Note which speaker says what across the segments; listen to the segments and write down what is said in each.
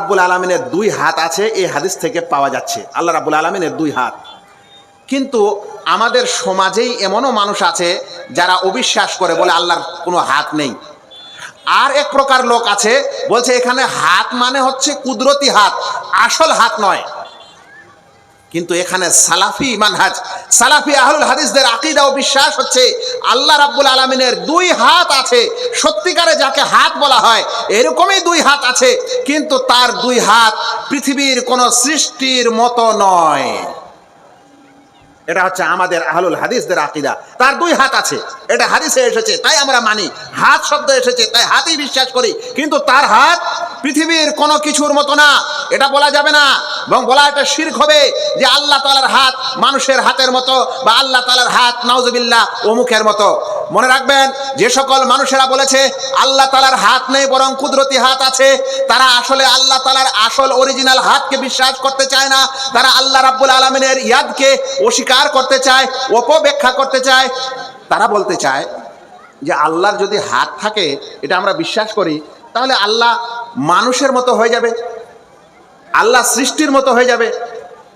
Speaker 1: রাব্বুল আলমিনের দুই হাত আছে, এই হাদিস থেকে পাওয়া যাচ্ছে। আল্লাহ রাবুল আলমিনের দুই হাত। কিন্তু আমাদের সমাজেই এমনও মানুষ আছে যারা অবিশ্বাস করে বলে আল্লাহর কোনো হাত নেই। আর এক প্রকার লোক আছে, বলছে এখানে হাত মানে হচ্ছে কুদরতি হাত, আসল হাত নয়। কিন্তু এখানে সালাফি মানহাজ, সালাফি আহলুল হাদিসদের আকিদা ও বিশ্বাস হচ্ছে আল্লাহ রাব্বুল আলমিনের দুই হাত আছে, সত্যিকারে যাকে হাত বলা হয় এরকমই দুই হাত আছে, কিন্তু তার দুই হাত পৃথিবীর কোন সৃষ্টির মতো নয়। এটা হচ্ছে আমাদের আহলুল হাদিসদের আকিদা। তার দুই হাত আছে, এটা হাদিসে এসেছে, তাই আমরা মানি, হাত শব্দ এসেছে, তাই হাতই বিশ্বাস করি, কিন্তু তার হাত পৃথিবীর কোনো কিছুর মতো না। এটা বলা যাবে না। এবং বলা এটা শির্ক হবে যে আল্লাহ তালার হাত মানুষের হাতের মতো বা আল্লাহ তালার হাত নাউজুবিল্লাহ অমুখের মতো। মনে রাখবেন, যে সকল মানুষেরা বলেছে, আল্লাহ তালার হাত নেই, বরং কুদরতি হাত আছে। তারা আসলে আল্লাহ তালার আসল অরিজিনাল হাতকে বিশ্বাস করতে চায় না। তারা আল্লাহ রাব্বুল আলমিনের ইয়াদকে অস্বীকার করতে চায়, অপব্যাখ্যা করতে চায়। তারা বলতে চায় যে আল্লাহর যদি হাত থাকে, এটা আমরা বিশ্বাস করি, তাহলে আল্লাহ মানুষের মতো হয়ে যাবে। আল্লাহ সৃষ্টির মতো হয়ে যাবে।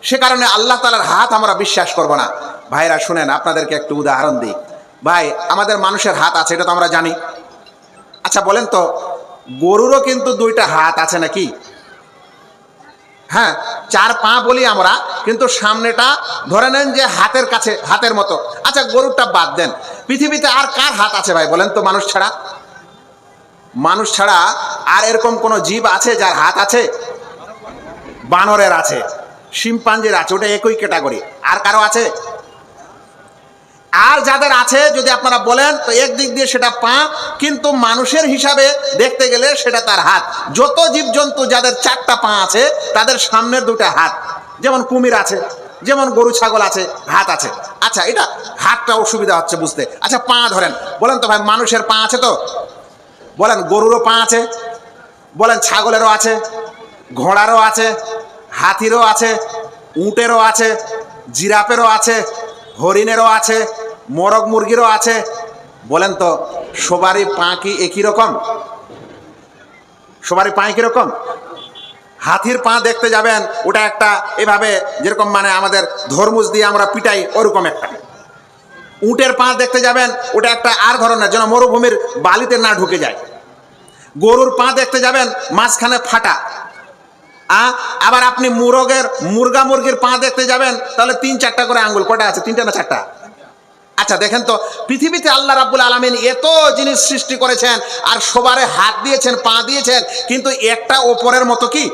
Speaker 1: সে কারণে আল্লাহ তালার হাত আমরা বিশ্বাস করব না। ভাইরা, শুনেন, আপনাদেরকে একটু উদাহরণ দিই। ভাই, আমাদের মানুষের হাত আছে, এটা তো আমরা জানি। আচ্ছা বলেন তো, গরুরও কিন্তু দুইটা হাত আছে নাকি? হ্যাঁ চার পা বলি আমরা, কিন্তু সামনেটা ধরে নেন যে হাতের কাছে, হাতের মতো। আচ্ছা গরুরটা বাদ দেন। পৃথিবীতে আর কার হাত আছে ভাই, বলেন তো মানুষ ছাড়া? মানুষ ছাড়া আর এরকম কোনো জীব আছে যার হাত আছে? বানরের আছে, শিম্পাঞ্জির আছে, ওটা একই ক্যাটাগরি। আর কারও আছে? আর যাদের আছে, যদি আপনারা বলেন, তো একদিক দিয়ে সেটা পা কিন্তু মানুষের হিসাবে দেখতে গেলে সেটা তার হাত। যত জীবজন্তু যাদের চারটা পা আছে, তাদের সামনের দুটা হাত। যেমন কুমির আছে, যেমন গরু, ছাগল আছে, হাত আছে। আচ্ছা এটা হাতটা অসুবিধা হচ্ছে বুঝতে। আচ্ছা পা ধরেন। বলেন তো ভাই, মানুষের পা আছে তো? বলেন গরুরও পা আছে, বলেন ছাগলেরও আছে, ঘোড়ারও আছে হাতিরও আছে, উটেরও আছে, জিরাফেরও আছে, হরিণেরও আছে, মোরগ মুরগিরও আছে। বলেন তো, সবারই পা কি একই রকম? সবারই পা একই রকম? হাতির পা দেখতে যাবেন, ওটা একটা এভাবে যেরকম মানে আমাদের ধর্মুজ দিয়ে আমরা পিটাই, ওরকম একটা। উটের পা দেখতে যাবেন, ওটা একটা আর ধরনের, যেন মরুভূমির বালিতে না ঢুকে যায়। গরুর পা দেখতে যাবেন, মাঝখানে ফাটা। আবার আপনি মুরগের, মুরগা মুরগির পা দেখতে যাবেন, তাহলে তিন চারটা করে আঙ্গুল। কটা আছে? তিনটা না চারটা? আচ্ছা দেখেন তো, পৃথিবীতে আল্লাহ রাব্বুল আলমিন এত জিনিস সৃষ্টি করেছেন, আর সবারে হাত দিয়েছেন, পা দিয়েছেন, কিন্তু একটা ওপরের মতো কি?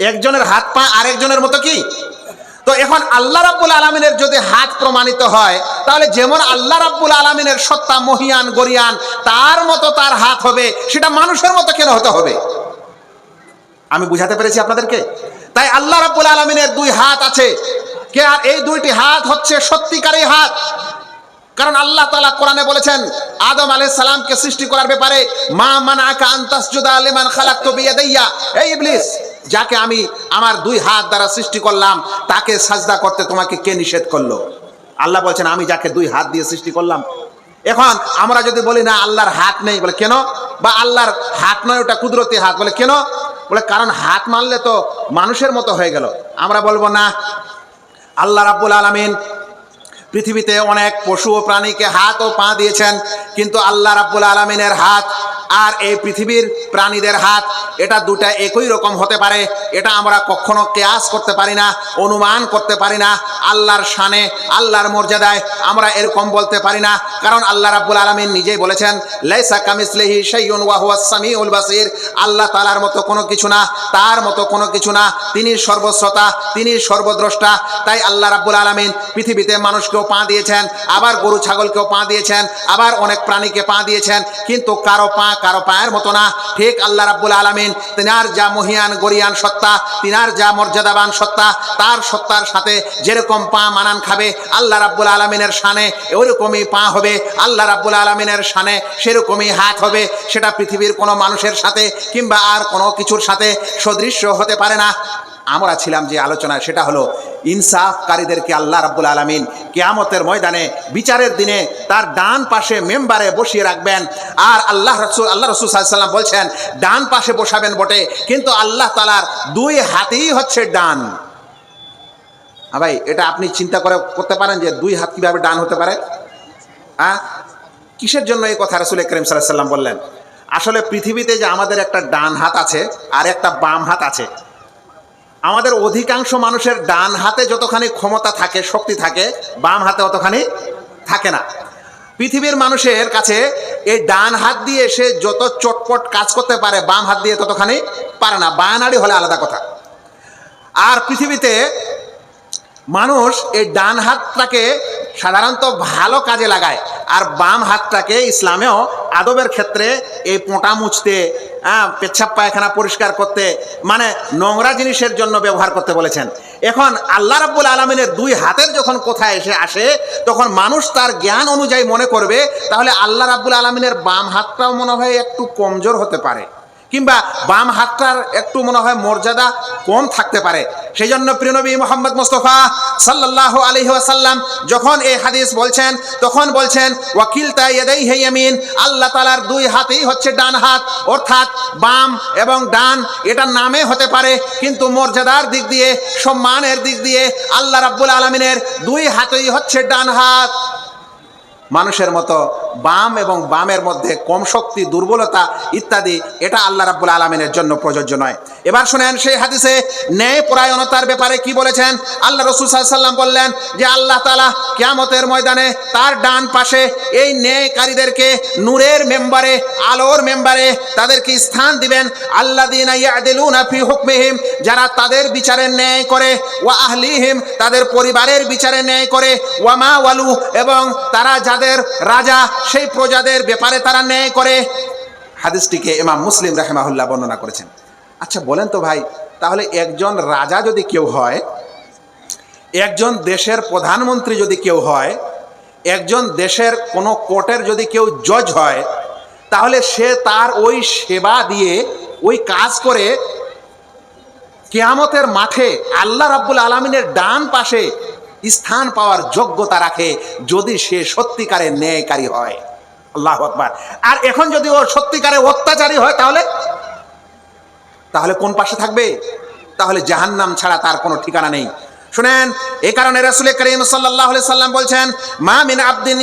Speaker 1: একজনের হাত, পা আরেকজনের মতো কি? তো এখন আল্লাহ রাব্বুল আলমিনের যদি হাত প্রমাণিত হয়, তাহলে যেমন আল্লাহ রাব্বুল আলমিনের সত্তা, মহিয়ান, গরিয়ান, তার মতো তার হাত হবে, সেটা মানুষের মতো কেন হতে হবে? আমি বুঝাতে পেরেছি আপনাদেরকে? তাই আল্লাহ রাব্বুল আলমিনের দুই হাত আছে। কে আর এই দুইটি হাত হচ্ছে সত্যিকারের হাত? কারণ আল্লাহ তালা কোরআনে বলেছেন, আদম আলাইহিস সালামকে সৃষ্টি করার ব্যাপারে, মা লিমান খালাকতু বিয়াদাইয়া। এই যাকে আমি আমার দুই হাত দ্বারা সৃষ্টি করলাম, তাকে সাজদা করতে তোমাকে কে নিষেধ করল? আল্লাহ বলছেন, আমি যাকে দুই হাত দিয়ে সৃষ্টি করলাম। এখন আমরা যদি বলি, না, আল্লাহর হাত নেই, বলে কেন? বা, আল্লাহর হাত নয়, ওটা কুদরতি হাত, বলে কেন? বলে, কারণ হাত মারলে তো মানুষের মতো হয়ে গেল। আমরা বলব, না, আল্লাহ রাব্বুল আলমিন পৃথিবীতে অনেক পশু ও প্রাণীকে হাত ও পা দিয়েছেন, কিন্তু আল্লাহ রাব্বুল আলমিনের হাত আর এই পৃথিবীর প্রাণীদের হাত, এটা দুটা একই রকম হতে পারে। এটা আমরা কখনো কেয়াস করতে পারি না, অনুমান করতে পারি না। আল্লাহর শানে, আল্লাহর মর্যাদায় আমরা এরকম বলতে পারি না। কারণ আল্লাহ রাব্বুল আলমিন নিজেই বলেছেন, লাইসা কামিসলিহি শাইউন ওয়া হুয়া সামিউল বাসির। আল্লাহ তালার মতো কোনো কিছু না, তার মতো কোনো কিছু না। তিনি সর্বশ্রোতা, তিনি সর্বদ্রষ্টা। তাই আল্লাহ রাব্বুল আলমিন পৃথিবীতে মানুষকেও পা দিয়েছেন, আবার গরু, ছাগলকেও পা দিয়েছেন, আবার অনেক প্রাণীকে পা দিয়েছেন। কিন্তু কারও পা কারও পায়ের মতো না। ঠিক আল্লাহ রাব্বুল আলমিন তিনার যা মহিয়ান, গরিয়ান সত্তা, তিনার যা মর্যাদাবান সত্তা, তার সত্তার সাথে যেরকম পা মানান খাবে, আল্লাহ রাব্বুল আলমিনের সানে ওরকমই পা হবে, আল্লাহ রাব্বুল আলমিনের সানে সেরকমই হাত হবে, সেটা পৃথিবীর কোনো মানুষের সাথে কিংবা আর কোনো কিছুর সাথে সদৃশ্য হতে পারে না। আমরা ছিলাম যে আলোচনা, সেটা হলো ইনসাফকারীদেরকে আল্লাহ রাব্বুল আলমিন কেয়ামতের ময়দানে, বিচারের দিনে তার ডান পাশে মেম্বারে বসিয়ে রাখবেন। আর আল্লাহ রসুল আল্লাহ রসুল সাল্লাম বলছেন, ডান পাশে বসাবেন বটে, কিন্তু আল্লাহ তালার দুই হাতেই হচ্ছে ডান। ভাই, এটা আপনি চিন্তা করে করতে পারেন যে দুই হাত কীভাবে ডান হতে পারে? হ্যাঁ কিসের জন্য এই কথা রসুল করিম সাল্লাম বললেন? আসলে পৃথিবীতে যে আমাদের একটা ডান হাত আছে, আর একটা বাম হাত আছে আমাদের অধিকাংশ মানুষের ডান হাতে যতখানি ক্ষমতা থাকে, শক্তি থাকে, বাম হাতে অতখানি থাকে না। পৃথিবীর মানুষের কাছে এই ডান হাত দিয়ে সে যত চটপট কাজ করতে পারে, বাম হাত দিয়ে ততখানি পারে না। বায়ানাড়ি হলে আলাদা কথা। আর পৃথিবীতে মানুষ এই ডান হাতটাকে সাধারণত ভালো কাজে লাগায়, আর বাম হাতটাকে ইসলামেও আদবের ক্ষেত্রে এই পোঁটা মুছতে হ্যাঁ পেচ্ছাপ পায়খানা পরিষ্কার করতে মানে নোংরা জিনিসের জন্য ব্যবহার করতে বলেছেন। এখন আল্লাহ রাব্বুল আলমিনের দুই হাতের যখন কোথায় এসে আসে, তখন মানুষ তার জ্ঞান অনুযায়ী মনে করবে, তাহলে আল্লাহ রাব্বুল আলমিনের বাম হাতটাও মনে হয় একটু কমজোর হতে পারে। কিংবা বাম হাতটার একটু মনে হয় মর্যাদা কম থাকতে পারে। সেই জন্য প্রিয়নবী মোহাম্মদ মুস্তফা সাল্লাহ আলহি আসাল্লাম যখন এই হাদিস বলছেন, তখন বলছেন ওয়াকিল তাইয়াদাই হেয়ামিন আল্লাহ তালার দুই হাতেই হচ্ছে ডান হাত। অর্থাৎ বাম এবং ডান এটা নামে হতে পারে, কিন্তু মর্যাদার দিক দিয়ে, সম্মানের দিক দিয়ে আল্লাহ রাব্বুল আলমিনের দুই হাতেই হচ্ছে ডান হাত। মানুষের মতো বাম এবং বামের মধ্যে কম শক্তি, দুর্বলতা ইত্যাদি, এটা আল্লাহ রাব্বুল আলমিনের জন্য প্রযোজ্য নয়। এবার শুনেন সেই হাদিসে ন্যায় পরায়ণতার ব্যাপারে কি বলেছেন? আল্লাহ রসুল সাল্লাম বললেন যে, আল্লাহ তালা কিয়ামতের ময়দানে তার ডান পাশে এই ন্যায়কারীদেরকে নূরের মেম্বারে, আলোর মেম্বারে তাদেরকে স্থান দিবেন। আল্লাহ দিন ফি হুকমিহিম, যারা তাদের বিচারে ন্যায় করে, ওয়া আহলিহিম, তাদের পরিবারের বিচারে ন্যায় করে ওয়ামা ওয়ালু, এবং তারা যাদের রাজা, সেই প্রজাদের ব্যাপারে তারা ন্যায় করে। হাদিসটিকে ইমাম মুসলিম রাহেমাহুল্লাহ বর্ণনা করেছেন। আচ্ছা বলেন তো ভাই, তাহলে একজন রাজা যদি কেউ হয়, একজন দেশের প্রধানমন্ত্রী যদি কেউ হয়, একজন দেশের কোনো কোর্টের যদি কেউ জজ হয়, তাহলে সে তার ওই সেবা দিয়ে, ওই কাজ করে কেয়ামতের মাঠে আল্লাহ রাব্বুল আলমিনের ডান পাশে স্থান পাওয়ার যোগ্যতা রাখে যদি সে সত্যিকারে ন্যায়কারী হয়। আল্লাহ আকবার। আর এখন যদি ও সত্যিকারে অত্যাচারী হয় তাহলে? তাহলে কোন পাশে থাকবে? তাহলে জাহান্নাম ছাড়া তার কোনো ঠিকানা নেই। শুনেন এই কারণে রাসূল করিম সাল্লাম বলছেন, মা মিন আবদিন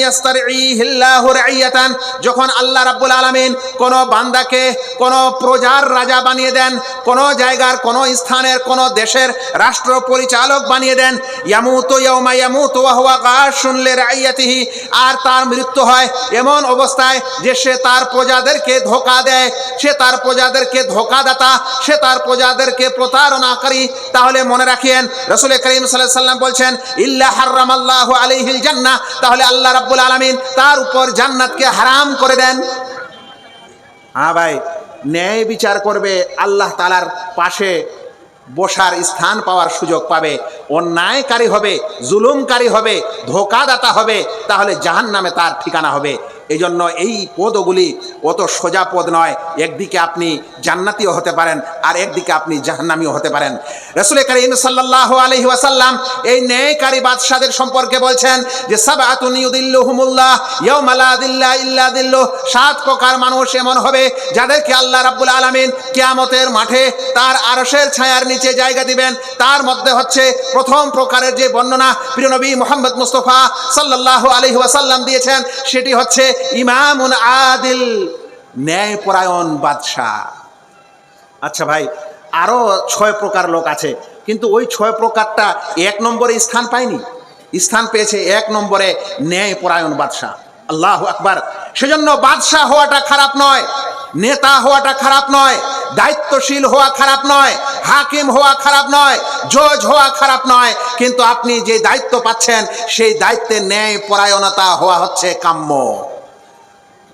Speaker 1: যখন আল্লাহ রাব্বুল আলামিন কোন বান্দাকে কোন প্রজার রাজা বানিয়ে দেন, কোন জায়গার, কোন স্থানের, কোন দেশের রাষ্ট্র পরিচালক বানিয়ে দেন, ইয়ামুতু ইয়াউমা ইয়ামুতু ওয়া হুয়া গাশুন লিরাইয়াতিহি আর তার মৃত্যু হয় এমন অবস্থায় যে সে তার প্রজাদেরকে ধোকা দেয়, সে তার প্রজাদেরকে ধোকাদাতা সে তার প্রজাদেরকে প্রতারণাকারী। তাহলে মনে রাখিয়েন, রসুল করিম সাল্লাহ সাল্লাম বলছেন, ইল্লা হারাম আল্লাহ আলাইহিল জান্নাহ তাহলে আল্লাহ রাব্বুল আলামিন তার উপর জান্নাতকে হারাম করে দেন। হ্যাঁ ভাই, ন্যায় বিচার করবে, আল্লাহ তালার পাশে বসার স্থান পাওয়ার সুযোগ পাবে। অন্যায়কারী হবে, জুলুমকারী হবে, ধোকাদাতা হবে, তাহলে জাহান নামে তার ঠিকানা হবে। এই জন্য এই পদগুলি অত সোজা পদ নয়। একদিকে আপনি জান্নাতিও হতে পারেন, আর একদিকে আপনি জাহান্নামিও হতে পারেন। রসুল করিম সাল্লাহ আলহি ওয়াসাল্লাম এই ন্যায়কারী বাদশাদের সম্পর্কে বলছেন যে দিল্লু সাত প্রকার মানুষ এমন হবে যাদেরকে আল্লাহ রাব্বুল আলামিন কিয়ামতের মাঠে তার আরশের ছায়ার নিচে জায়গা দিবেন। তার মধ্যে হচ্ছে প্রথম প্রকারের যে বর্ণনা প্রিয় নবী মোহাম্মদ মুস্তফা সাল্লাল্লাহু আলাইহি ওয়াসাল্লাম দিয়েছেন, সেটি হচ্ছে ইমামুন আদিল ন্যায়পরায়ণ বাদশাহ। আচ্ছা ভাই আরও ছয় প্রকার লোক আছে, কিন্তু ওই ছয় প্রকারটা এক নম্বরে স্থান পায়নি। স্থান পেয়েছে এক নম্বরে ন্যায় পরায়ণ বাদশাহ। আল্লাহ আকবার। সেজন্য বাদশাহ হওয়াটা খারাপ নয়, নেতা হওয়াটা খারাপ নয়, দায়িত্বশীল হওয়া খারাপ নয়, হাকিম হওয়া খারাপ নয়, জজ হওয়া খারাপ নয়, কিন্তু আপনি যে দায়িত্ব পাচ্ছেন, সেই দায়িত্বে ন্যায় পরায়ণতা হওয়া হচ্ছে কাম্য।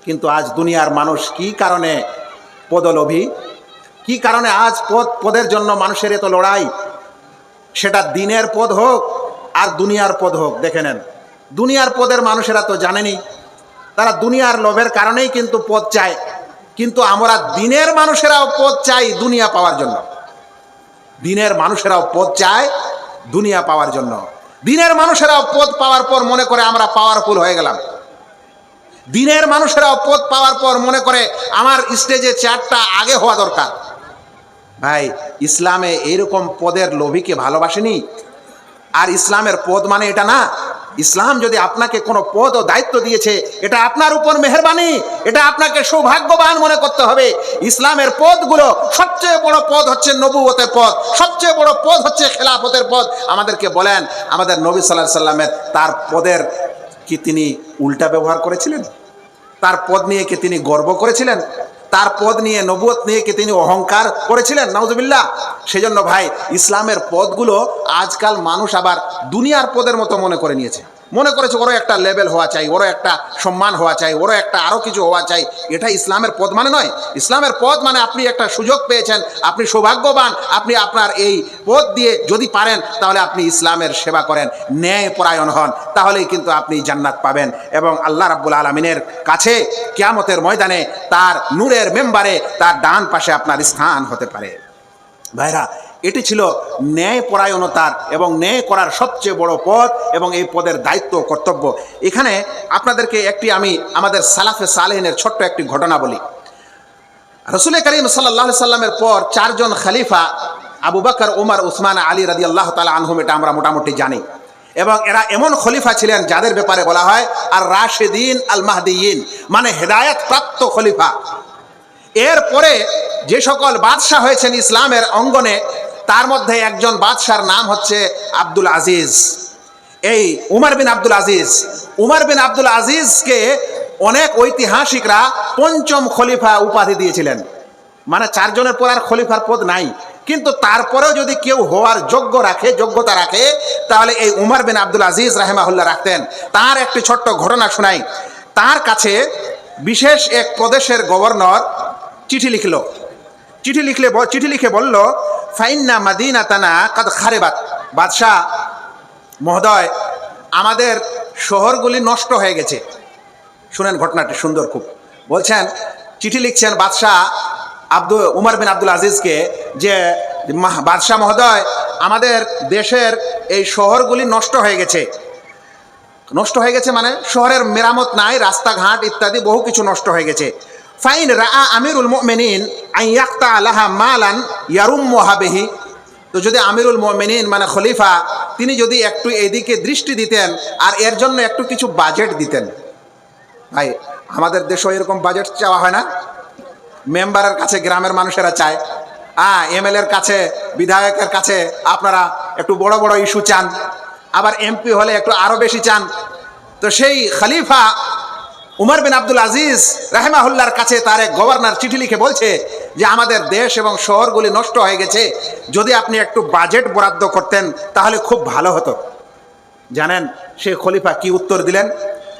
Speaker 1: কিন্তু আজ দুনিয়ার মানুষ কি কারণে পদলোভী? কি কারণে আজ পদ, পদের জন্য মানুষের এত লড়াই? সেটা দিনের পদ হোক আর দুনিয়ার পদ হোক, দেখে নেন। দুনিয়ার পদের মানুষেরা তো জানেনি। তারা দুনিয়ার লোভের কারণেই কিন্তু পদ চায়। কিন্তু আমরা দিনের মানুষেরাও পদ চাই দুনিয়া পাওয়ার জন্য। দিনের মানুষেরাও পদ চায় দুনিয়া পাওয়ার জন্য। দিনের মানুষেরাও পদ পাওয়ার পর মনে করে আমরা পাওয়ারফুল হয়ে গেলাম। দিনের মানুষেরা পদ পাওয়ার পর মনে করে আমার স্টেজে চেয়ারটা আগে হওয়া দরকার। ভাই, ইসলামে এরকম পদের লোভীকে ভালোবাসেনি? আর ইসলামের পদ মানে এটা না, ইসলাম যদি আপনাকে কোনো পদ ও দায়িত্ব দিয়েছে, এটা আপনার উপর মেহরবানি, এটা আপনাকে সৌভাগ্যবান মনে করতে হবে। ইসলামের পদগুলো সবচেয়ে বড় পদ হচ্ছে নবুয়তের পদ, সবচেয়ে বড় পদ হচ্ছে খেলাফতের পদ। আমাদেরকে বলেন, আমাদের নবী সাল্লাহ সাল্লামের তার পদের কি তিনি উল্টা ব্যবহার করেছিলেন? তার পদ নিয়ে কি তিনি গর্ব করেছিলেন, তার পদ নিয়ে, নবুয়ত নিয়ে কি তিনি অহংকার করেছিলেন, নাউজুবিল্লাহ। সেজন্য ভাই, ইসলামের পদগুলো আজকাল মানুষ আবার দুনিয়ার পদের মতো মনে করে নিয়েছে। মনে করেছে ওরও একটা লেভেল হওয়া চাই, ওরও একটা সম্মান হওয়া চাই, ওরও একটা আরও কিছু হওয়া চাই। এটা ইসলামের পদ মানে নয়। ইসলামের পদ মানে আপনি একটা সুযোগ পেয়েছেন, আপনি সৌভাগ্যবান, আপনি আপনার এই পদ দিয়ে যদি পারেন, তাহলে আপনি ইসলামের সেবা করেন, ন্যায় পরায়ণ হন, তাহলেই কিন্তু আপনি জান্নাত পাবেন। এবং আল্লাহ রাব্বুল আলমিনের কাছে কিয়ামতের ময়দানে তার নূরের মেম্বারে তার ডান পাশে আপনার স্থান হতে পারে। ভাইরা এটি ছিল ন্যায় পরায়ণতার এবং ন্যায় করার সবচেয়ে বড় পদ এবং এই পদের দায়িত্ব কর্তব্য। এখানে আপনাদেরকে একটি আমি আমাদের সালাফে সালেহিনের ছোট্ট একটি ঘটনা বলি। রসুল করিম সাল্লাহ সাল্লামের পর চারজন খালিফা আবু বকর, উমর, উসমান, আলী রাদি আল্লাহ তালা আনহুম এটা আমরা মোটামুটি জানি। এবং এরা এমন খলিফা ছিলেন যাদের ব্যাপারে বলা হয় আর রাশেদিন আল মাহদিন মানে হেদায়ত প্রাপ্ত খলিফা। এরপরে যে সকল বাদশাহ হয়েছেন ইসলামের অঙ্গনে তার মধ্যে একজন বাদশার নাম হচ্ছে আব্দুল আজিজ। এই উমার বিন আব্দুল আজিজ। উমার বিন আব্দুল আজিজকে অনেক ঐতিহাসিকরা পঞ্চম খলিফা উপাধি দিয়েছিলেন। মানে চারজনের পর আর খলিফার পদ নাই। কিন্তু তারপরেও যদি কেউ হওয়ার যোগ্য রাখে, যোগ্যতা রাখে, তাহলে এই উমার বিন আব্দুল আজিজ রাহেমাহুল্লাহ রাখতেন। তার একটি ছোট্ট ঘটনা শোনাই। তার কাছে বিশেষ এক প্রদেশের গভর্নর চিঠি লিখল। চিঠি লিখলে চিঠি লিখে বলল ফাইন্না মাদিনা তানা কাদ খারেবাত। বাদশাহ, মহোদয়, আমাদের শহরগুলি নষ্ট হয়ে গেছে। শুনেন ঘটনাটি সুন্দর খুব। বলছেন, চিঠি লিখছেন বাদশাহ আব্দুল, উমর বিন আব্দুল আজিজকে যে বাদশাহ মহোদয়, আমাদের দেশের এই শহরগুলি নষ্ট হয়ে গেছে। নষ্ট হয়ে গেছে মানে শহরের মেরামত নাই, রাস্তাঘাট ইত্যাদি বহু কিছু নষ্ট হয়ে গেছে। ফাইন রা আমিরুল মুমিনিন আইয়াক্তা আলাহা মালান ইয়ারুম মোহাবেহি তো যদি আমিরুল মোমিনিন মানে খলিফা, তিনি যদি একটু এদিকে দৃষ্টি দিতেন আর এর জন্য একটু কিছু বাজেট দিতেন। ভাই, আমাদের দেশেও এরকম বাজেট চাওয়া হয় না। মেম্বারের কাছে, গ্রামের মানুষেরা চায়। হ্যাঁ এমএলএর কাছে, বিধায়কের কাছে আপনারা একটু বড় বড় ইস্যু চান। আবার এমপি হলে একটু আরও বেশি চান। তো সেই খলিফা উমর বিন আব্দুল আজিজ রাহেমাহুল্লার কাছে তার এক গভর্নর চিঠি লিখে বলছে যে, আমাদের দেশ এবং শহরগুলি নষ্ট হয়ে গেছে। যদি আপনি একটু বাজেট বরাদ্দ করতেন, তাহলে খুব ভালো হতো। জানেন, সে খলিফা কি উত্তর দিলেন?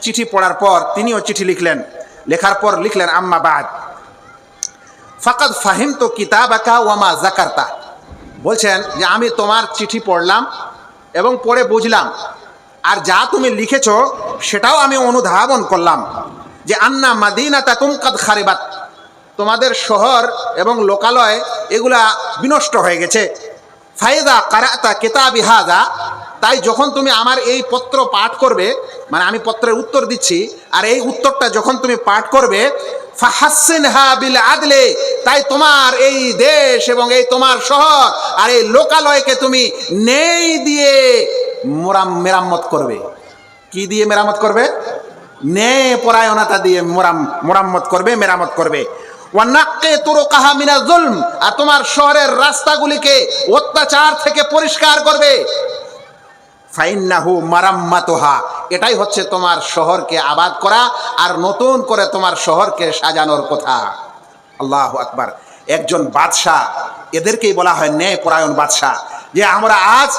Speaker 1: চিঠি পড়ার পর তিনিও চিঠি লিখলেন। লেখার পর লিখলেন, আম্মা বাদ। ফাকাদ ফাহিম তো কিতাব আঁকা ওয়ামা জাকারতা বলছেন যে, আমি তোমার চিঠি পড়লাম এবং পড়ে বুঝলাম আর যা তুমি লিখেছ, সেটাও আমি অনুধাবন করলাম যে আন্না মাদিনা তাকুম কাদ খারিবাত। তোমাদের শহর এবং লোকালয় এগুলা বিনষ্ট হয়ে গেছে। ফায়দা কারাতা কেতাবি হাদা, তাই যখন তুমি আমার এই পত্র পাঠ করবে মানে আমি পত্রের উত্তর দিচ্ছি, আর এই উত্তরটা যখন তুমি পাঠ করবে আদলে, তাই তোমার এই দেশ এবং এই তোমার শহর আর এই লোকালয়কে তুমি নেই দিয়ে মোরাম, মেরামত করবে। কি দিয়ে মেরামত করবে? নে পরায়ণতা দিয়ে মোরাম, মোরাম্মত করবে, মেরামত করবে। ওয়ান্নাক্কে তোর কাহা মিনা জুলম, আর তোমার শহরের রাস্তাগুলিকে অত্যাচার থেকে পরিষ্কার করবে। ফাইন্নাহু মারাম্মাতোহা এটাই হচ্ছে তোমার শহরকে আবাদ করা আর নতুন করে তোমার শহরকে সাজানোর কথা। আল্লাহ আকবার। একজন বাদশাহ, এদেরকেই বলা হয় ন্যায় পরায়ণ বাদশাহ। যে আমরা আজ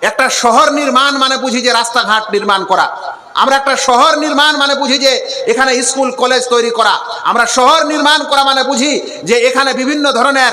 Speaker 1: একটা শহর নির্মাণ মানে বুঝি যে রাস্তাঘাট নির্মাণ করা। আমরা একটা শহর নির্মাণ মানে বুঝি যে এখানে স্কুল, কলেজ তৈরি করা। আমরা শহর নির্মাণ করা মানে বুঝি যে এখানে বিভিন্ন ধরনের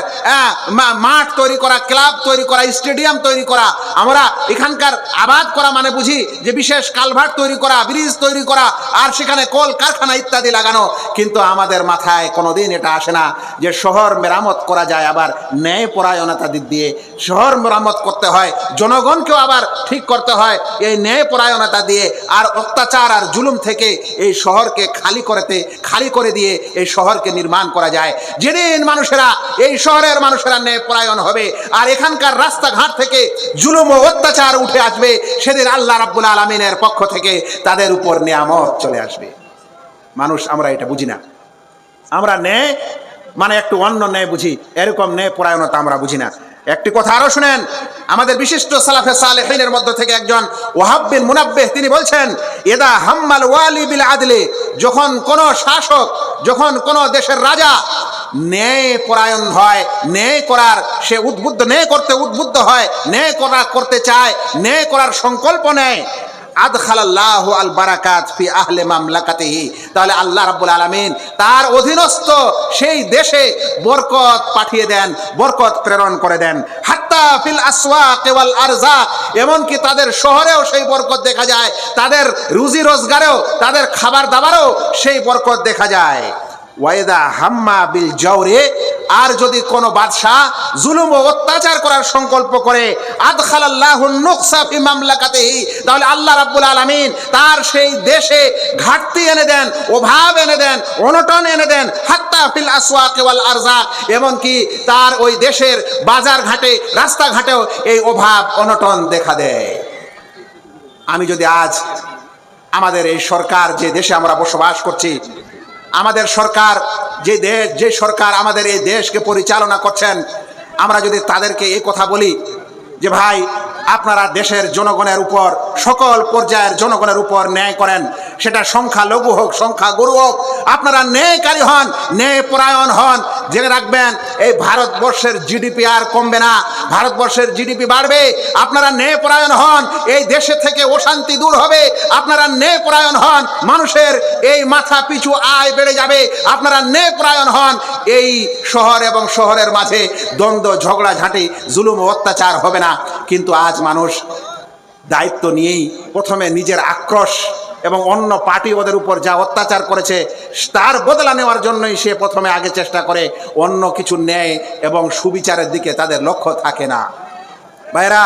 Speaker 1: মাঠ তৈরি করা, ক্লাব তৈরি করা, স্টেডিয়াম তৈরি করা। আমরা এখানকার আবাদ করা মানে বুঝি যে বিশেষ কালভার্ট তৈরি করা, ব্রিজ তৈরি করা, আর সেখানে কল, কারখানা ইত্যাদি লাগানো। কিন্তু আমাদের মাথায় কোনোদিন এটা আসে না যে শহর মেরামত করা যায় আবার ন্যায় পরায়ণতা দিক দিয়ে। শহর মেরামত করতে হয়, জনগণকেও আবার ঠিক করতে হয় এই ন্যায় পরায়ণতা দিয়ে। আর অত্যাচার আর জুলুম থেকে এই শহরকে খালি করতে, খালি করে দিয়ে এই শহরকে নির্মাণ করা যায়। যেদিন মানুষেরা, এই শহরের মানুষেরা ন্যায় পরায়ণ হবে। আর এখানকার রাস্তাঘাট থেকে জুলুম ও অত্যাচার উঠে আসবে, সেদিন আল্লাহ রাব্বুল আলমিনের পক্ষ থেকে তাদের উপর নিয়ামত চলে আসবে। মানুষ, আমরা এটা বুঝি না। আমরা ন্যায় মানে একটু অন্য ন্যায় বুঝি। এরকম ন্যায় পরায়ণতা আমরা বুঝি না। একটি কথা আরও শুনেন আমাদের বিশিষ্ট সালাফে সালেহিনের মধ্য থেকে একজন ওয়াহাব বিন মুনাব্বেহ, তিনি বলছেন এদা হাম্মাল ওয়ালি বিল আদলে যখন কোন শাসক, যখন কোন দেশের রাজা ন্যায় পরায়ণ হয়, ন্যায় করার, সে উদ্বুদ্ধ, ন্যায় করতে উদ্বুদ্ধ হয়, ন্যায় করা, করতে চায়, ন্যায় করার সংকল্প নেয় আদখালাল্লাহু আল বারাকাত ফি আহলে মামলাকাতেহি। তাহলে আল্লাহ রাব্বুল আলামিন তার অধীনস্থ সেই দেশে বরকত পাঠিয়ে দেন, বরকত প্রেরণ করে দেন। হাত্তা ফিল আসওয়াক ওয়াল আরজাক এমনকি তাদের শহরেও সেই বরকত দেখা যায়, তাদের রুজি রোজগারেও, তাদের খাবার দাবারও সেই বরকত দেখা যায়। ওয়াইদা হাম্মা বিল জাওরে, আর যদি কোনো বাদশাহ জুলুম ও অত্যাচার করার সংকল্প করে, আদখালাল্লাহু নুকসা ফি মামলাকাতিহি, তাহলে আল্লাহ রাব্বুল আলামিন তার সেই দেশে ঘাটতি এনে দেন, অভাব এনে দেন, অনটন এনে দেন, হাত্তা ফিল আসওয়াক ওয়াল আরজাক এমনকি তার ওই দেশের বাজার ঘাটে, রাস্তাঘাটেও এই অভাব, অনটন দেখা দেয়। আমি যদি আজ আমাদের এই সরকার যে দেশে আমরা বসবাস করছি আমাদের সরকার, যে দেশ, যে সরকার আমাদের এই দেশকে পরিচালনা করছেন, আমরা যদি তাদেরকে এই কথা বলি যে ভাই, আপনারা দেশের জনগণের উপর, সকল পর্যায়ের জনগণের উপর ন্যায় করেন। সেটা সংখ্যা লঘু হোক, সংখ্যা গরু হোক, আপনারা ন্যায়কারী হন ন্যায় পরায়ণ হন। জেনে রাখবেন, এই ভারতবর্ষের জিডিপি আর কমবে না। ভারতবর্ষের জিডিপি বাড়বে, আপনারা ন্যায় পরায়ণ হন, এই দেশে থেকে অশান্তি দূর হবে, আপনারা ন্যায় পরায়ণ হন, মানুষের এই মাথা পিছু আয় বেড়ে যাবে, আপনারা ন্যায় পরায়ণ হন। এই শহর এবং শহরের মাঝে দ্বন্দ্ব, ঝগড়া, ঝাঁটি, জুলুম অত্যাচার হবে না। কিন্তু আজ মানুষ দায়িত্ব নিয়েই প্রথমে নিজের আক্রোশ এবং অন্য পার্টি ওদের উপর যা অত্যাচার করেছে, তার বদলা নেওয়ার জন্যই সে প্রথমে আগে চেষ্টা করে অন্য কিছু ন্যায় এবং সুবিচারের দিকে তাদের লক্ষ্য থাকে না। ভাইরা